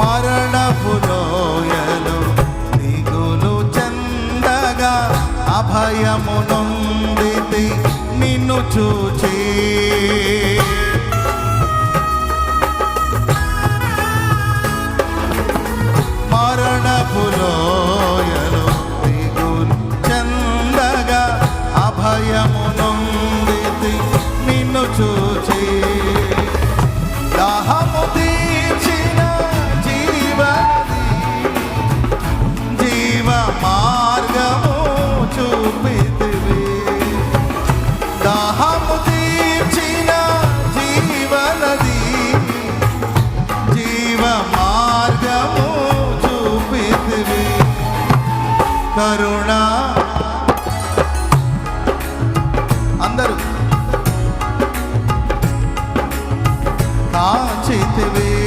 మరణపు లోయలు దిగులు చందగా అభయము నొందితి నిన్ను చూచి. మరణపు లోయలు దిగులు చందగా అభయము నొందితి నిన్ను చూచి. దాహము కరుణ. అందరూ. కాచితివే.